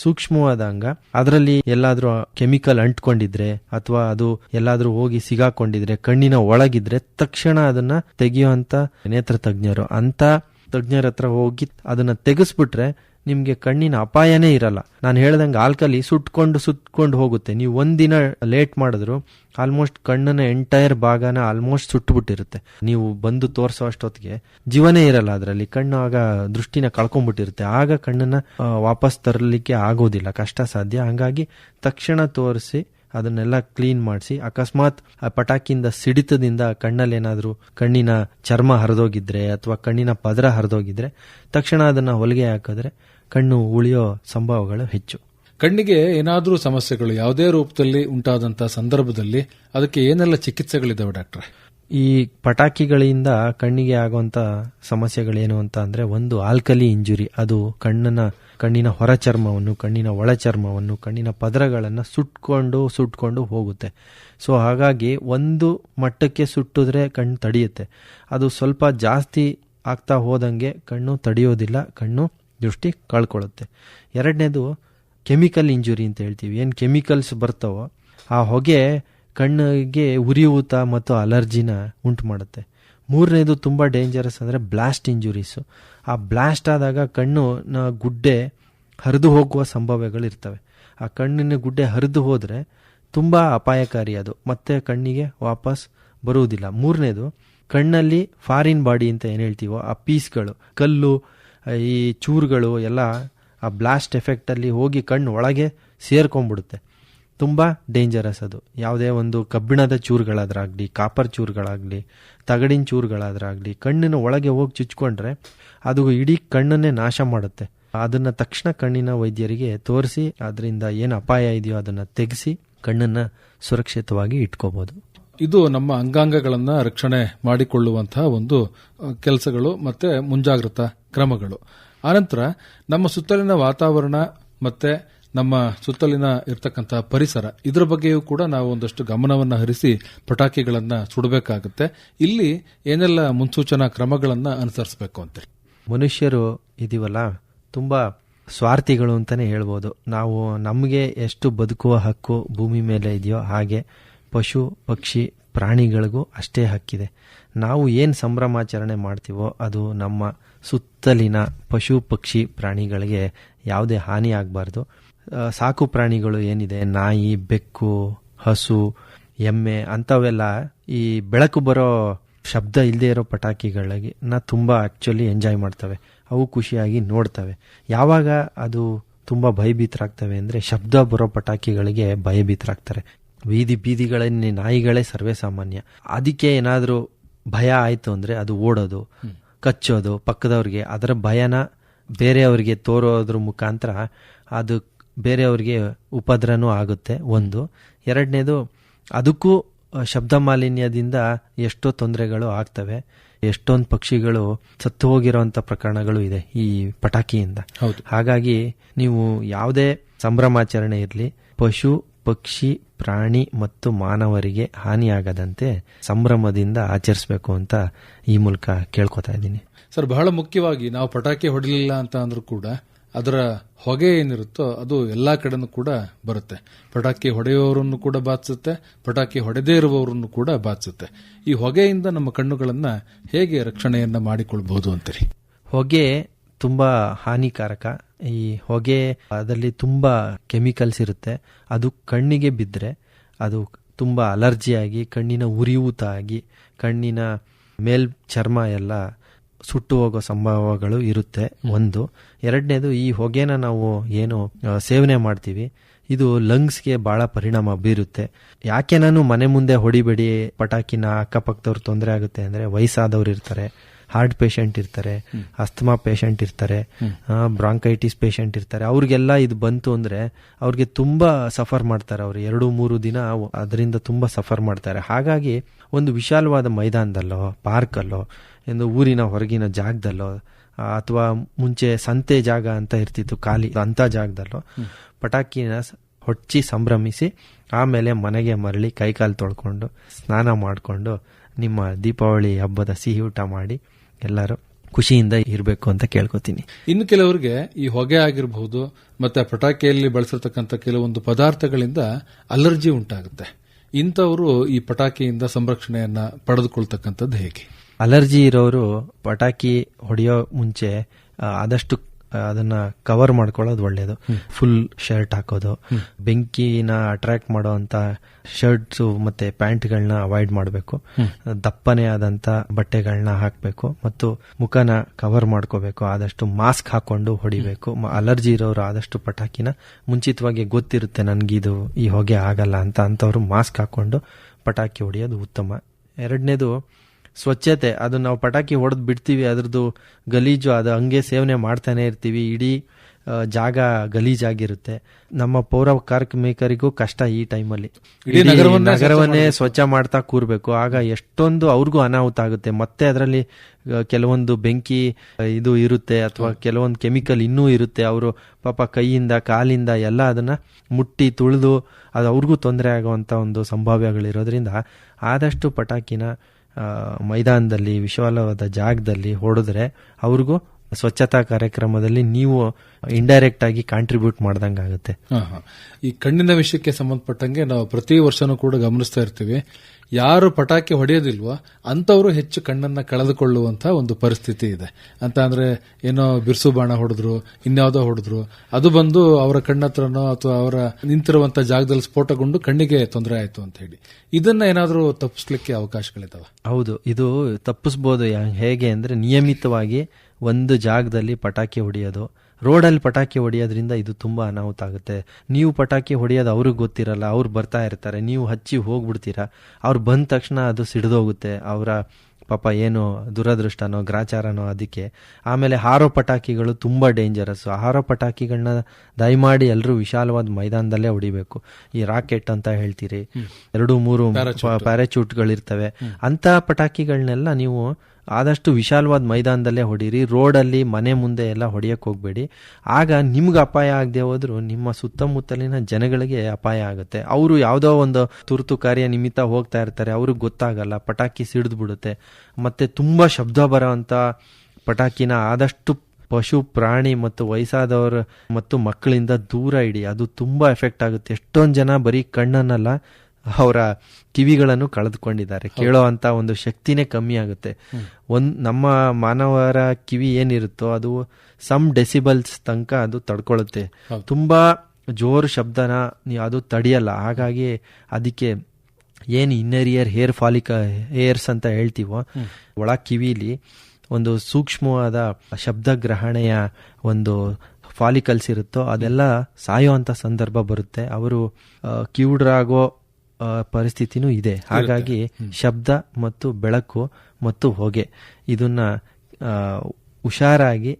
ಸೂಕ್ಷ್ಮವಾದ ಅಂಗ. ಅದರಲ್ಲಿ ಎಲ್ಲಾದ್ರೂ ಕೆಮಿಕಲ್ ಅಂಟ್ಕೊಂಡಿದ್ರೆ ಅಥವಾ ಅದು ಎಲ್ಲಾದ್ರೂ ಹೋಗಿ ಸಿಗಾಕೊಂಡಿದ್ರೆ, ಕಣ್ಣಿನ ಒಳಗಿದ್ರೆ ತಕ್ಷಣ ಅದನ್ನ ತೆಗೆಯುವಂತ ನೇತ್ರ ತಜ್ಞರು ಅಂತ ತಜ್ಞರ ಹತ್ರ ಹೋಗಿ ಅದನ್ನ ತೆಗೆಸ್ಬಿಟ್ರೆ ನಿಮ್ಗೆ ಕಣ್ಣಿನ ಅಪಾಯನೇ ಇರಲ್ಲ. ನಾನು ಹೇಳ್ದಂಗೆ ಆಲ್ಕಲಿ ಸುಟ್ಕೊಂಡು ಸುಟ್ಕೊಂಡು ಹೋಗುತ್ತೆ. ನೀವು ಒಂದಿನ ಲೇಟ್ ಮಾಡಿದ್ರು ಆಲ್ಮೋಸ್ಟ್ ಕಣ್ಣನ ಎಂಟೈರ್ ಭಾಗನ ಆಲ್ಮೋಸ್ಟ್ ಸುಟ್ಬಿಟ್ಟಿರುತ್ತೆ. ನೀವು ಬಂದು ತೋರಿಸೋ ಅಷ್ಟೊತ್ತಿಗೆ ಜೀವನೇ ಇರಲ್ಲ ಅದರಲ್ಲಿ. ಕಣ್ಣು ಆಗ ದೃಷ್ಟಿನ ಕಳ್ಕೊಂಡ್ಬಿಟ್ಟಿರುತ್ತೆ ಆಗ ಕಣ್ಣನ್ನ ವಾಪಸ್ ತರಲಿಕ್ಕೆ ಆಗೋದಿಲ್ಲ. ಕಷ್ಟ ಸಾಧ್ಯ. ಹಂಗಾಗಿ ತಕ್ಷಣ ತೋರಿಸಿ, ಅದನ್ನೆಲ್ಲ ಕ್ಲೀನ್ ಮಾಡಿಸಿ, ಅಕಸ್ಮಾತ್ ಆ ಪಟಾಕಿಯಿಂದ ಸಿಡಿತದಿಂದ ಕಣ್ಣಲ್ಲಿ ಏನಾದರೂ ಕಣ್ಣಿನ ಚರ್ಮ ಹರಿದೋಗಿದ್ರೆ ಅಥವಾ ಕಣ್ಣಿನ ಪದರ ಹರಿದೋಗಿದ್ರೆ ತಕ್ಷಣ ಅದನ್ನು ಹೊಲಿಗೆ ಹಾಕಿದ್ರೆ ಕಣ್ಣು ಉಳಿಯೋ ಸಂಭವಗಳು ಹೆಚ್ಚು.
ಕಣ್ಣಿಗೆ ಏನಾದರೂ ಸಮಸ್ಯೆಗಳು ಯಾವುದೇ ರೂಪದಲ್ಲಿ ಉಂಟಾದಂತಹ ಸಂದರ್ಭದಲ್ಲಿ ಅದಕ್ಕೆ ಏನೆಲ್ಲ ಚಿಕಿತ್ಸೆಗಳಿದಾವೆ ಡಾಕ್ಟ್ರೆ?
ಈ ಪಟಾಕಿಗಳಿಂದ ಕಣ್ಣಿಗೆ ಆಗುವಂತ ಸಮಸ್ಯೆಗಳೇನು ಅಂತ ಅಂದ್ರೆ ಒಂದು ಆಲ್ಕಲಿ ಇಂಜುರಿ. ಅದು ಕಣ್ಣನ ಕಣ್ಣಿನ ಹೊರ ಚರ್ಮವನ್ನು ಕಣ್ಣಿನ ಒಳ ಚರ್ಮವನ್ನು ಕಣ್ಣಿನ ಪದರಗಳನ್ನು ಸುಟ್ಕೊಂಡು ಸುಟ್ಕೊಂಡು ಹೋಗುತ್ತೆ. ಸೊ ಹಾಗಾಗಿ ಒಂದು ಮಟ್ಟಕ್ಕೆ ಸುಟ್ಟಿದ್ರೆ ಕಣ್ಣು ತಡೆಯುತ್ತೆ. ಅದು ಸ್ವಲ್ಪ ಜಾಸ್ತಿ ಆಗ್ತಾ ಹೋದಂಗೆ ಕಣ್ಣು ತಡೆಯೋದಿಲ್ಲ. ಕಣ್ಣು ದೃಷ್ಟಿ ಕಳ್ಕೊಳ್ಳುತ್ತೆ. ಎರಡನೇದು ಕೆಮಿಕಲ್ ಇಂಜುರಿ ಅಂತ ಹೇಳ್ತೀವಿ. ಏನು ಕೆಮಿಕಲ್ಸ್ ಬರ್ತಾವೋ ಆ ಹೊಗೆ ಕಣ್ಣಿಗೆ ಉರಿಯೂತ ಮತ್ತು ಅಲರ್ಜಿನ ಉಂಟು ಮಾಡುತ್ತೆ. ಮೂರನೇದು ತುಂಬ ಡೇಂಜರಸ್ ಅಂದರೆ ಬ್ಲಾಸ್ಟ್ ಇಂಜುರೀಸು ಆ ಬ್ಲಾಸ್ಟ್ ಆದಾಗ ಕಣ್ಣು ಗುಡ್ಡೆ ಹರಿದು ಹೋಗುವ ಸಂಭವಗಳಿರ್ತವೆ ಆ ಕಣ್ಣಿನ ಗುಡ್ಡೆ ಹರಿದು ಹೋದರೆ ತುಂಬ ಅಪಾಯಕಾರಿ ಅದು. ಮತ್ತೆ ಕಣ್ಣಿಗೆ ವಾಪಸ್ ಬರುವುದಿಲ್ಲ. ಮೂರನೇದು ಕಣ್ಣಲ್ಲಿ ಫಾರಿನ್ ಬಾಡಿ ಅಂತ ಏನು ಹೇಳ್ತೀವೋ, ಆ ಪೀಸ್ಗಳು ಕಲ್ಲು ಈ ಚೂರುಗಳು ಎಲ್ಲ ಆ ಬ್ಲಾಸ್ಟ್ ಎಫೆಕ್ಟಲ್ಲಿ ಹೋಗಿ ಕಣ್ಣು ಒಳಗೆ ಸೇರ್ಕೊಂಡ್ಬಿಡುತ್ತೆ. ತುಂಬ ಡೇಂಜರಸ್ ಅದು. ಯಾವುದೇ ಒಂದು ಕಬ್ಬಿಣದ ಚೂರುಗಳಾದ್ರಾಗಲಿ ಕಾಪರ್ ಚೂರುಗಳಾಗಲಿ, ತಗಡಿನ ಚೂರುಗಳಾದ್ರಾಗಲಿ, ಕಣ್ಣಿನ ಒಳಗೆ ಹೋಗಿ ಚುಚ್ಕೊಂಡ್ರೆ ಅದು ಇಡೀ ಕಣ್ಣನ್ನೇ ನಾಶ ಮಾಡುತ್ತೆ. ಅದನ್ನು ತಕ್ಷಣ ಕಣ್ಣಿನ ವೈದ್ಯರಿಗೆ ತೋರಿಸಿ, ಅದರಿಂದ ಏನು ಅಪಾಯ ಇದೆಯೋ ಅದನ್ನು ತೆಗೆಸಿ ಕಣ್ಣನ್ನು ಸುರಕ್ಷಿತವಾಗಿ ಇಟ್ಕೋಬಹುದು
ಇದು ನಮ್ಮ ಅಂಗಾಂಗಗಳನ್ನು ರಕ್ಷಣೆ ಮಾಡಿಕೊಳ್ಳುವಂತಹ ಒಂದು ಕೆಲಸಗಳು ಮತ್ತೆ ಮುಂಜಾಗ್ರತಾ ಕ್ರಮಗಳು. ಆನಂತರ ನಮ್ಮ ಸುತ್ತಲಿನ ವಾತಾವರಣ ಮತ್ತೆ ನಮ್ಮ ಸುತ್ತಲಿನ ಇರತಕ್ಕಂತಹ ಪರಿಸರ, ಇದರ ಬಗ್ಗೆಯೂ ಕೂಡ ನಾವು ಒಂದಷ್ಟು ಗಮನವನ್ನು ಹರಿಸಿ ಪಟಾಕಿಗಳನ್ನು ಸುಡಬೇಕಾಗುತ್ತೆ. ಇಲ್ಲಿ ಏನೆಲ್ಲ ಮುನ್ಸೂಚನಾ ಕ್ರಮಗಳನ್ನು ಅನುಸರಿಸಬೇಕು ಅಂತ
ಮನುಷ್ಯರು ಇದೀವಲ್ಲ, ತುಂಬಾ ಸ್ವಾರ್ಥಿಗಳು ಅಂತಾನೆ ಹೇಳ್ಬೋದು. ನಾವು ನಮಗೆ ಎಷ್ಟು ಬದುಕುವ ಹಕ್ಕು ಭೂಮಿ ಮೇಲೆ ಇದೆಯೋ ಹಾಗೆ ಪಶು, ಪಕ್ಷಿ, ಪ್ರಾಣಿಗಳಿಗೂ ಅಷ್ಟೇ ಹಕ್ಕಿದೆ. ನಾವು ಏನು ಸಂಭ್ರಮಾಚರಣೆ ಮಾಡ್ತೀವೋ ಅದು ನಮ್ಮ ಸುತ್ತಲಿನ ಪಶು, ಪಕ್ಷಿ, ಪ್ರಾಣಿಗಳಿಗೆ ಯಾವುದೇ ಹಾನಿ ಆಗಬಾರ್ದು. ಸಾಕು ಪ್ರಾಣಿಗಳು ಏನಿದೆ? ನಾಯಿ, ಬೆಕ್ಕು, ಹಸು, ಎಮ್ಮೆ ಅಂಥವೆಲ್ಲ ಈ ಬೆಳಕು ಬರೋ ಶಬ್ದ ಇಲ್ಲದೆ ಇರೋ ಪಟಾಕಿಗಳಿಗೆ ನಾ ತುಂಬ ಆ್ಯಕ್ಚುಲಿ ಎಂಜಾಯ್ ಮಾಡ್ತವೆ. ಅವು ಖುಷಿಯಾಗಿ ನೋಡ್ತವೆ. ಯಾವಾಗ ಅದು ತುಂಬ ಭಯಭೀತರಾಗ್ತವೆ ಅಂದರೆ ಶಬ್ದ ಬರೋ ಪಟಾಕಿಗಳಿಗೆ ಭಯಭೀತರಾಗ್ತಾರೆ. ಬೀದಿ ಬೀದಿಗಳಲ್ಲಿ ನಾಯಿಗಳೇ ಸರ್ವೇ ಸಾಮಾನ್ಯ. ಅದಕ್ಕೆ ಏನಾದರೂ ಭಯ ಆಯಿತು ಅಂದರೆ ಅದು ಓಡೋದು ಕಚ್ಚೋದು ಪಕ್ಕದವ್ರಿಗೆ. ಅದರ ಭಯನ ಬೇರೆಯವರಿಗೆ ತೋರೋದ್ರ ಮುಖಾಂತರ ಅದು ಬೇರೆಯವ್ರಿಗೆ ಉಪದ್ರನೂ ಆಗುತ್ತೆ ಒಂದು. ಎರಡನೇದು ಅದಕ್ಕೂ ಶಬ್ದ ಮಾಲಿನ್ಯದಿಂದ ಎಷ್ಟೋ ತೊಂದರೆಗಳು ಆಗ್ತವೆ. ಎಷ್ಟೊಂದು ಪಕ್ಷಿಗಳು ಸತ್ತು ಹೋಗಿರೋಂಥ ಪ್ರಕರಣಗಳು ಇದೆ ಈ ಪಟಾಕಿಯಿಂದ.
ಹೌದು.
ಹಾಗಾಗಿ ನೀವು ಯಾವುದೇ ಸಂಭ್ರಮಾಚರಣೆ ಇರಲಿ ಪಶು ಪಕ್ಷಿ ಪ್ರಾಣಿ ಮತ್ತು ಮಾನವರಿಗೆ ಹಾನಿಯಾಗದಂತೆ ಸಂಭ್ರಮದಿಂದ ಆಚರಿಸಬೇಕು ಅಂತ ಈ ಮೂಲಕ ಕೇಳ್ಕೊತಾ ಇದ್ದೀನಿ.
ಸರ್ ಬಹಳ ಮುಖ್ಯವಾಗಿ ನಾವು ಪಟಾಕಿ ಹೊಡಲಿಲ್ಲ ಅಂತ ಅಂದ್ರೂ ಕೂಡ ಅದರ ಹೊಗೆ ಏನಿರುತ್ತೋ ಅದು ಎಲ್ಲಾ ಕಡೆನೂ ಕೂಡ ಬರುತ್ತೆ. ಪಟಾಕಿ ಹೊಡೆಯುವವರನ್ನು ಕೂಡ ಬಾಧಿಸುತ್ತೆ ಪಟಾಕಿ ಹೊಡೆದೇ ಇರುವವರನ್ನು ಕೂಡ ಬಾಧಿಸುತ್ತೆ. ಈ ಹೊಗೆಯಿಂದ ನಮ್ಮ ಕಣ್ಣುಗಳನ್ನ ಹೇಗೆ ರಕ್ಷಣೆಯನ್ನ ಮಾಡಿಕೊಳ್ಬಹುದು ಅಂತೀರಿ
ಹೊಗೆ ತುಂಬಾ ಹಾನಿಕಾರಕ. ಈ ಹೊಗೆ ಅದರಲ್ಲಿ ತುಂಬಾ ಕೆಮಿಕಲ್ಸ್ ಇರುತ್ತೆ. ಅದು ಕಣ್ಣಿಗೆ ಬಿದ್ದರೆ ಅದು ತುಂಬಾ ಅಲರ್ಜಿಯಾಗಿ ಕಣ್ಣಿನ ಉರಿಯೂತ ಆಗಿ ಕಣ್ಣಿನ ಮೇಲ್ ಚರ್ಮ ಎಲ್ಲ ಸುಟ್ಟು ಹೋಗೋ ಸಂಭವಗಳು ಇರುತ್ತೆ ಒಂದು. ಎರಡನೇದು ಈ ಹೊಗೆನ ನಾವು ಏನು ಸೇವನೆ ಮಾಡ್ತೀವಿ. ಇದು ಲಂಗ್ಸ್ಗೆ ಬಹಳ ಪರಿಣಾಮ ಬೀರುತ್ತೆ. ಯಾಕೆ ನಾನು ಮನೆ ಮುಂದೆ ಹೊಡಿಬೇಡಿ ಪಟಾಕಿನ ಅಕ್ಕಪಕ್ಕದವ್ರು ತೊಂದರೆ ಆಗುತ್ತೆ ಅಂದರೆ ವಯಸ್ಸಾದವ್ರು ಇರ್ತಾರೆ. ಹಾರ್ಟ್ ಪೇಷಂಟ್ ಇರ್ತಾರೆ ಅಸ್ತಮಾ ಪೇಷಂಟ್ ಇರ್ತಾರೆ ಬ್ರಾಂಕೈಟಿಸ್ ಪೇಷಂಟ್ ಇರ್ತಾರೆ. ಅವ್ರಿಗೆಲ್ಲ ಇದು ಬಂತು ಅಂದ್ರೆ ಅವ್ರಿಗೆ ತುಂಬಾ ಸಫರ್ ಮಾಡ್ತಾರೆ ಅವ್ರು. ಎರಡು ಮೂರು ದಿನ ಅದರಿಂದ ತುಂಬಾ ಸಫರ್ ಮಾಡ್ತಾರೆ. ಹಾಗಾಗಿ ಒಂದು ವಿಶಾಲವಾದ ಮೈದಾನದಲ್ಲೋ ಪಾರ್ಕಲ್ಲೋ ಒಂದು ಊರಿನ ಹೊರಗಿನ ಜಾಗದಲ್ಲೋ ಅಥವಾ ಮುಂಚೆ ಸಂತೆ ಜಾಗ ಅಂತ ಇರ್ತಿತ್ತು ಖಾಲಿ ಅಂತ ಜಾಗದಲ್ಲೋ ಪಟಾಕಿನ ಹೊಚ್ಚಿ ಸಂಭ್ರಮಿಸಿ ಆಮೇಲೆ ಮನೆಗೆ ಮರಳಿ ಕೈಕಾಲು ತೊಳ್ಕೊಂಡು ಸ್ನಾನ ಮಾಡಿಕೊಂಡು ನಿಮ್ಮ ದೀಪಾವಳಿ ಹಬ್ಬದ ಸಿಹಿ ಊಟ ಮಾಡಿ ಎಲ್ಲರೂ ಖುಷಿಯಿಂದ ಇರಬೇಕು ಅಂತ ಕೇಳ್ಕೊತೀನಿ.
ಇನ್ನು ಕೆಲವರಿಗೆ ಈ ಹೊಗೆ ಆಗಿರಬಹುದು ಮತ್ತೆ ಪಟಾಕಿಯಲ್ಲಿ ಬಳಸಿರ್ತಕ್ಕಂಥ ಕೆಲವೊಂದು ಪದಾರ್ಥಗಳಿಂದ ಅಲರ್ಜಿ ಉಂಟಾಗುತ್ತೆ. ಇಂಥವರು ಈ ಪಟಾಕಿಯಿಂದ ಸಂರಕ್ಷಣೆಯನ್ನ ಪಡೆದುಕೊಳ್ತಕ್ಕಂಥದ್ದು ಹೇಗೆ?
ಅಲರ್ಜಿ ಇರೋರು ಪಟಾಕಿ ಹೊಡೆಯೋ ಮುಂಚೆ ಆದಷ್ಟು ಅದನ್ನ ಕವರ್ ಮಾಡ್ಕೊಳ್ಳೋದು ಒಳ್ಳೇದು. ಫುಲ್ ಶರ್ಟ್ ಹಾಕೋದು. ಬೆಂಕಿನ ಅಟ್ರಾಕ್ಟ್ ಮಾಡುವಂತ ಶರ್ಟ್ಸ್ ಮತ್ತೆ ಪ್ಯಾಂಟ್ಗಳನ್ನ ಅವಾಯ್ಡ್ ಮಾಡಬೇಕು. ದಪ್ಪನೆ ಆದಂತ ಬಟ್ಟೆಗಳನ್ನ ಹಾಕಬೇಕು. ಮತ್ತು ಮುಖನ ಕವರ್ ಮಾಡ್ಕೋಬೇಕು. ಆದಷ್ಟು ಮಾಸ್ಕ್ ಹಾಕೊಂಡು ಹೊಡಿಬೇಕು. ಅಲರ್ಜಿ ಇರೋರು ಆದಷ್ಟು ಪಟಾಕಿನ ಮುಂಚಿತವಾಗಿ ಗೊತ್ತಿರುತ್ತೆ ನನ್ಗಿದು ಈ ಹೊಗೆ ಆಗಲ್ಲ ಅಂತ ಅಂತವ್ರು ಮಾಸ್ಕ್ ಹಾಕೊಂಡು ಪಟಾಕಿ ಹೊಡೆಯೋದು ಉತ್ತಮ. ಎರಡನೇದು ಸ್ವಚ್ಛತೆ ಅದು ನಾವು ಪಟಾಕಿ ಹೊಡೆದು ಬಿಡ್ತೀವಿ ಅದ್ರದ್ದು ಗಲೀಜು ಅದು ಹಂಗೆ ಸೇವನೆ ಮಾಡ್ತಾನೆ ಇರ್ತೀವಿ. ಇಡೀ ಜಾಗ ಗಲೀಜಾಗಿರುತ್ತೆ. ನಮ್ಮ ಪೌರ ಕಾರ್ಮಿಕರಿಗೂ ಕಷ್ಟ ಈ ಟೈಮಲ್ಲಿ.
ನಗರವನ್ನೇ ಸ್ವಚ್ಛ
ಮಾಡ್ತಾ ಕೂರ್ಬೇಕು. ಆಗ ಎಷ್ಟೊಂದು ಅವ್ರಿಗೂ ಅನಾಹುತ ಆಗುತ್ತೆ. ಮತ್ತೆ ಅದರಲ್ಲಿ ಕೆಲವೊಂದು ಬೆಂಕಿ ಇದು ಇರುತ್ತೆ ಅಥವಾ ಕೆಲವೊಂದು ಕೆಮಿಕಲ್ ಇನ್ನೂ ಇರುತ್ತೆ. ಅವರು ಪಾಪ ಕೈಯಿಂದ ಕಾಲಿಂದ ಎಲ್ಲ ಅದನ್ನ ಮುಟ್ಟಿ ತುಳಿದು ಅದು ಅವ್ರಿಗೂ ತೊಂದರೆ ಆಗುವಂತ ಒಂದು ಸಂಭಾವ್ಯಗಳಿರೋದ್ರಿಂದ ಆದಷ್ಟು ಪಟಾಕಿನ ಮೈದಾನದಲ್ಲಿ ವಿಶಾಲವಾದ ಜಾಗದಲ್ಲಿ ಹೊಡೆದ್ರೆ ಅವ್ರಿಗೂ ಸ್ವಚ್ಛತಾ ಕಾರ್ಯಕ್ರಮದಲ್ಲಿ ನೀವು ಇಂಡೈರೆಕ್ಟ್ ಆಗಿ ಕಾಂಟ್ರಿಬ್ಯೂಟ್ ಮಾಡ್ದಂಗೆ ಆಗುತ್ತೆ.
ಈ ಕಣ್ಣಿನ ವಿಷಯಕ್ಕೆ ಸಂಬಂಧಪಟ್ಟಂಗೆ ನಾವು ಪ್ರತಿ ವರ್ಷನೂ ಕೂಡ ಗಮನಿಸ್ತಾ ಇರ್ತೀವಿ. ಯಾರು ಪಟಾಕಿ ಹೊಡೆಯೋದಿಲ್ವೋ ಅಂತವರು ಹೆಚ್ಚು ಕಣ್ಣನ್ನ ಕಳೆದುಕೊಳ್ಳುವಂತಹ ಒಂದು ಪರಿಸ್ಥಿತಿ ಇದೆ. ಅಂತ ಅಂದ್ರೆ ಏನೋ ಬಿರ್ಸು ಬಾಣ ಹೊಡೆದ್ರು ಇನ್ಯಾವುದೋ ಹೊಡೆದ್ರು ಅದು ಬಂದು ಅವರ ಕಣ್ಣತ್ರನೋ ಅಥವಾ ಅವರ ನಿಂತಿರುವಂತ ಜಾಗದಲ್ಲಿ ಸ್ಫೋಟಗೊಂಡು ಕಣ್ಣಿಗೆ ತೊಂದರೆ ಆಯ್ತು ಅಂತ ಹೇಳಿ. ಇದನ್ನ ಏನಾದರೂ ತಪ್ಪಿಸ್ಲಿಕ್ಕೆ ಅವಕಾಶಗಳಿದಾವ?
ಹೌದು ಇದು ತಪ್ಪಿಸ್ಬೋದು ಹೇಗೆ ಅಂದ್ರೆ ನಿಯಮಿತವಾಗಿ ಒಂದು ಜಾಗದಲ್ಲಿ ಪಟಾಕಿ ಹೊಡೆಯೋದು ರೋಡಲ್ಲಿ ಪಟಾಕಿ ಹೊಡೆಯೋದ್ರಿಂದ ಇದು ತುಂಬಾ ಅನಾಹುತ ಆಗುತ್ತೆ. ನೀವು ಪಟಾಕಿ ಹೊಡೆಯೋದು ಅವ್ರಿಗೆ ಗೊತ್ತಿರಲ್ಲ ಅವ್ರು ಬರ್ತಾ ಇರ್ತಾರೆ ನೀವು ಹಚ್ಚಿ ಹೋಗ್ಬಿಡ್ತೀರಾ ಅವ್ರು ಬಂದ ತಕ್ಷಣ ಅದು ಸಿಡಿದೋಗುತ್ತೆ ಅವರ ಪಾಪ ಏನು ದುರದೃಷ್ಟನೋ ಗ್ರಾಚಾರನೋ ಅದಕ್ಕೆ. ಆಮೇಲೆ ಹಾರೋ ಪಟಾಕಿಗಳು ತುಂಬಾ ಡೇಂಜರಸ್ ಹಾರೋ ಪಟಾಕಿಗಳನ್ನ ದಯಮಾಡಿ ಎಲ್ಲರೂ ವಿಶಾಲವಾದ ಮೈದಾನದಲ್ಲೇ ಹೊಡಿಬೇಕು. ಈ ರಾಕೆಟ್ ಅಂತ ಹೇಳ್ತೀರಿ. ಎರಡು ಮೂರು ಪ್ಯಾರಾಚೂಟ್ಗಳಿರ್ತವೆ ಅಂತ ಪಟಾಕಿಗಳನ್ನೆಲ್ಲ ನೀವು ಆದಷ್ಟು ವಿಶಾಲವಾದ ಮೈದಾನದಲ್ಲೇ ಹೊಡೀರಿ, ರೋಡಲ್ಲಿ ಮನೆ ಮುಂದೆ ಎಲ್ಲ ಹೊಡೆಯಕ್ಕೆ ಹೋಗಬೇಡಿ. ಆಗ ನಿಮ್ಗೆ ಅಪಾಯ ಆಗದೆ ಹೋದರೂ ನಿಮ್ಮ ಸುತ್ತಮುತ್ತಲಿನ ಜನಗಳಿಗೆ ಅಪಾಯ ಆಗುತ್ತೆ. ಅವರು ಯಾವುದೋ ಒಂದು ತುರ್ತು ಕಾರ್ಯ ನಿಮಿತ್ತ ಹೋಗ್ತಾ ಇರ್ತಾರೆ, ಅವ್ರಿಗೆ ಗೊತ್ತಾಗಲ್ಲ, ಪಟಾಕಿ ಸಿಡಿದು ಬಿಡುತ್ತೆ ಮತ್ತೆ ತುಂಬ ಶಬ್ದ ಬರೋವಂಥ ಪಟಾಕಿನ ಆದಷ್ಟು ಪಶು, ಪ್ರಾಣಿ ಮತ್ತು ವಯಸ್ಸಾದವರು ಮತ್ತು ಮಕ್ಕಳಿಂದ ದೂರ ಇಡಿ. ಅದು ತುಂಬ ಎಫೆಕ್ಟ್ ಆಗುತ್ತೆ. ಎಷ್ಟೊಂದು ಜನ ಬರೀ ಕಣ್ಣನ್ನಲ್ಲ ಅವರ ಕಿವಿಗಳನ್ನು ಕಳೆದುಕೊಂಡಿದ್ದಾರೆ. ಕೇಳೋ ಅಂತ ಒಂದು ಶಕ್ತಿನೇ ಕಮ್ಮಿ ಆಗುತ್ತೆ. ಒಂದ್ ನಮ್ಮ ಮಾನವರ ಕಿವಿ ಏನಿರುತ್ತೋ ಅದು ಸಮ್ ಡೆಸಿಬಲ್ಸ್ ತನಕ ಅದು ತಡ್ಕೊಳ್ಳುತ್ತೆ. ತುಂಬಾ ಜೋರು ಶಬ್ದನ ನೀವು ಅದು ತಡೆಯಲ್ಲ. ಹಾಗಾಗಿ ಅದಕ್ಕೆ ಏನು inner ear hair follicle hairs ಅಂತ ಹೇಳ್ತೀವೋ ಒಳ ಕಿವಿಲಿ ಒಂದು ಸೂಕ್ಷ್ಮವಾದ ಶಬ್ದ ಗ್ರಹಣೆಯ ಒಂದು ಫಾಲಿಕಲ್ಸ್ ಇರುತ್ತೋ ಅದೆಲ್ಲ ಸಾಯೋ ಅಂತ ಸಂದರ್ಭ ಬರುತ್ತೆ. ಅವರು ಕಿವುಡ್ರಾಗೋ ಆ, ಪರಿಸ್ಥಿತಿನೂ ಇದೆ. ಹಾಗಾಗಿ ಶಬ್ದ ಮತ್ತು ಬೆಳಕು ಮತ್ತು ಹೊಗೆ ಇದನ್ನ ಹುಷಾರಾಗಿ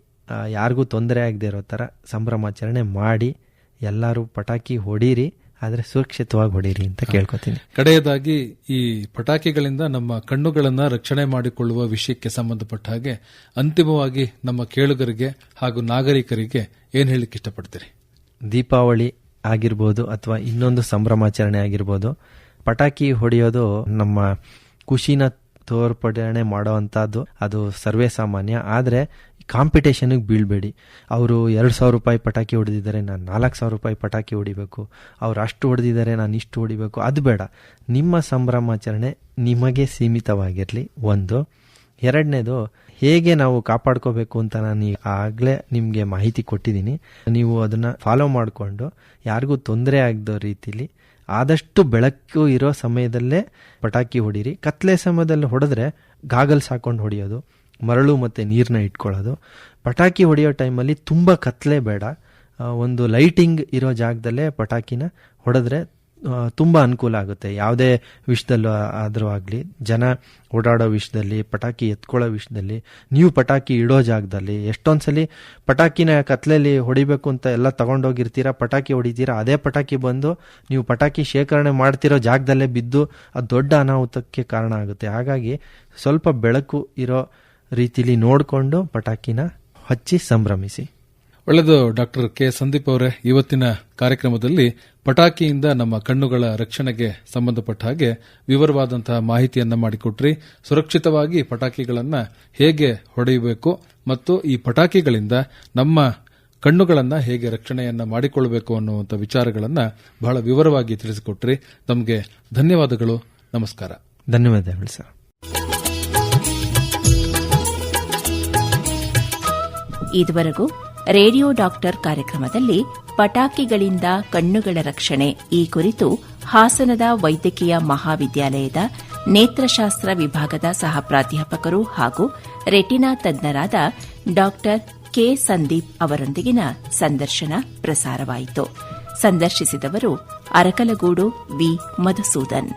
ಯಾರಿಗೂ ತೊಂದರೆ ಆಗದೆ ಇರೋ ಥರ ಸಂಭ್ರಮಾಚರಣೆ ಮಾಡಿ ಎಲ್ಲರೂ ಪಟಾಕಿ ಹೊಡೀರಿ ಆದರೆ ಸುರಕ್ಷಿತವಾಗಿ ಹೊಡೀರಿ ಅಂತ ಕೇಳ್ಕೊತೀನಿ.
ಕಡೆಯದಾಗಿ ಈ ಪಟಾಕಿಗಳಿಂದ ನಮ್ಮ ಕಣ್ಣುಗಳನ್ನು ರಕ್ಷಣೆ ಮಾಡಿಕೊಳ್ಳುವ ವಿಷಯಕ್ಕೆ ಸಂಬಂಧಪಟ್ಟ ಹಾಗೆ ಅಂತಿಮವಾಗಿ ನಮ್ಮ ಕೇಳುಗರಿಗೆ ಹಾಗೂ ನಾಗರಿಕರಿಗೆ ಏನು ಹೇಳಲಿಕ್ಕೆ ಇಷ್ಟಪಡ್ತೀರಿ?
ದೀಪಾವಳಿ ಆಗಿರ್ಬೋದು ಅಥವಾ ಇನ್ನೊಂದು ಸಂಭ್ರಮಾಚರಣೆ ಆಗಿರ್ಬೋದು, ಪಟಾಕಿ ಹೊಡೆಯೋದು ನಮ್ಮ ಖುಷಿನ ತೋರ್ಪಡಣೆ ಮಾಡೋವಂಥದ್ದು. ಅದು ಸರ್ವೇ ಸಾಮಾನ್ಯ. ಆದರೆ ಕಾಂಪಿಟೇಷನಿಗೆ ಬೀಳಬೇಡಿ. ಅವರು ಎರಡು ಸಾವಿರ ರೂಪಾಯಿ ಪಟಾಕಿ ಹೊಡೆದಿದ್ದಾರೆ, ನಾನು ನಾಲ್ಕು ಸಾವಿರ ರೂಪಾಯಿ ಪಟಾಕಿ ಹೊಡಿಬೇಕು. ಅವ್ರು ಅಷ್ಟು ಹೊಡೆದಿದ್ದಾರೆ, ನಾನು ಇಷ್ಟು ಹೊಡಿಬೇಕು. ಅದು ಬೇಡ. ನಿಮ್ಮ ಸಂಭ್ರಮಾಚರಣೆ ನಿಮಗೆ ಸೀಮಿತವಾಗಿರಲಿ. ಒಂದು. ಎರಡನೇದು ಹೇಗೆ ನಾವು ಕಾಪಾಡ್ಕೋಬೇಕು ಅಂತ ನಾನು ಆಗ್ಲೇ ನಿಮಗೆ ಮಾಹಿತಿ ಕೊಟ್ಟಿದ್ದೀನಿ. ನೀವು ಅದನ್ನು ಫಾಲೋ ಮಾಡಿಕೊಂಡು ಯಾರಿಗೂ ತೊಂದರೆ ಆಗದ ರೀತಿಲಿ ಆದಷ್ಟು ಬೆಳಕು ಇರೋ ಸಮಯದಲ್ಲೇ ಪಟಾಕಿ ಹೊಡೀರಿ. ಕತ್ಲೆ ಸಮಯದಲ್ಲಿ ಹೊಡೆದ್ರೆ ಗಾಗಲ್ಸ್ ಹಾಕೊಂಡು ಹೊಡೆಯೋದು, ಮರಳು ಮತ್ತು ನೀರನ್ನ ಇಟ್ಕೊಳ್ಳೋದು. ಪಟಾಕಿ ಹೊಡೆಯೋ ಟೈಮಲ್ಲಿ ತುಂಬ ಕತ್ಲೆ ಬೇಡ. ಒಂದು ಲೈಟಿಂಗ್ ಇರೋ ಜಾಗದಲ್ಲೇ ಪಟಾಕಿನ ಹೊಡೆದ್ರೆ ತುಂಬ ಅನುಕೂಲ ಆಗುತ್ತೆ. ಯಾವುದೇ ವಿಷಯದಲ್ಲೂ ಆದರೂ ಆಗಲಿ, ಜನ ಓಡಾಡೋ ವಿಷಯದಲ್ಲಿ, ಪಟಾಕಿ ಎತ್ಕೊಳ್ಳೋ ವಿಷಯದಲ್ಲಿ, ನೀವು ಪಟಾಕಿ ಇಡೋ ಜಾಗದಲ್ಲಿ, ಎಷ್ಟೊಂದ್ಸಲಿ ಪಟಾಕಿನ ಕತ್ಲೆಯಲ್ಲಿ ಹೊಡಿಬೇಕು ಅಂತ ಎಲ್ಲ ತಗೊಂಡೋಗಿರ್ತೀರಾ, ಪಟಾಕಿ ಹೊಡಿತೀರಾ, ಅದೇ ಪಟಾಕಿ ಬಂದು ನೀವು ಪಟಾಕಿ ಶೇಖರಣೆ ಮಾಡ್ತಿರೋ ಜಾಗದಲ್ಲೇ ಬಿದ್ದು ಅದು ದೊಡ್ಡ ಅನಾಹುತಕ್ಕೆ ಕಾರಣ ಆಗುತ್ತೆ. ಹಾಗಾಗಿ ಸ್ವಲ್ಪ ಬೆಳಕು ಇರೋ ರೀತಿಲಿ ನೋಡಿಕೊಂಡು ಪಟಾಕಿನ ಹಚ್ಚಿ ಸಂಭ್ರಮಿಸಿ.
ಒಳ್ಳೆಯದು ಡಾಕ್ಟರ್ ಕೆ. ಸಂದೀಪ್ ಅವರೇ. ಇವತ್ತಿನ ಕಾರ್ಯಕ್ರಮದಲ್ಲಿ ಪಟಾಕಿಯಿಂದ ನಮ್ಮ ಕಣ್ಣುಗಳ ರಕ್ಷಣೆಗೆ ಸಂಬಂಧಪಟ್ಟ ಹಾಗೆ ವಿವರವಾದಂತಹ ಮಾಹಿತಿಯನ್ನು ಮಾಡಿಕೊಟ್ರಿ. ಸುರಕ್ಷಿತವಾಗಿ ಪಟಾಕಿಗಳನ್ನು ಹೇಗೆ ಹೊಡೆಯಬೇಕು ಮತ್ತು ಈ ಪಟಾಕಿಗಳಿಂದ ನಮ್ಮ ಕಣ್ಣುಗಳನ್ನ ಹೇಗೆ ರಕ್ಷಣೆಯನ್ನ ಮಾಡಿಕೊಳ್ಳಬೇಕು ಅನ್ನುವಂಥ ವಿಚಾರಗಳನ್ನು ಬಹಳ ವಿವರವಾಗಿ ತಿಳಿಸಿಕೊಟ್ರಿ. ತಮಗೆ ಧನ್ಯವಾದಗಳು. ನಮಸ್ಕಾರ.
ಧನ್ಯವಾದಗಳು ಸರ್.
ಇದುವರೆಗೂ ರೇಡಿಯೋ ಡಾಕ್ಟರ್ ಕಾರ್ಯಕ್ರಮದಲ್ಲಿ ಪಟಾಕಿಗಳಿಂದ ಕಣ್ಣುಗಳ ರಕ್ಷಣೆ. ಈ ಕುರಿತು ಹಾಸನದ ವೈದ್ಯಕೀಯ ಮಹಾವಿದ್ಯಾಲಯದ ನೇತ್ರಶಾಸ್ತ್ರ ವಿಭಾಗದ ಸಹ ಪ್ರಾಧ್ಯಾಪಕರು ಹಾಗೂ ರೆಟಿನಾ ತಜ್ಞರಾದ ಡಾಕ್ಟರ್ ಕೆ ಸಂದೀಪ್ ಅವರೊಂದಿಗಿನ ಸಂದರ್ಶನ ಪ್ರಸಾರವಾಯಿತು. ಸಂದರ್ಶಿಸಿದವರು ಅರಕಲಗೂಡು ವಿ ಮಧುಸೂದನ್.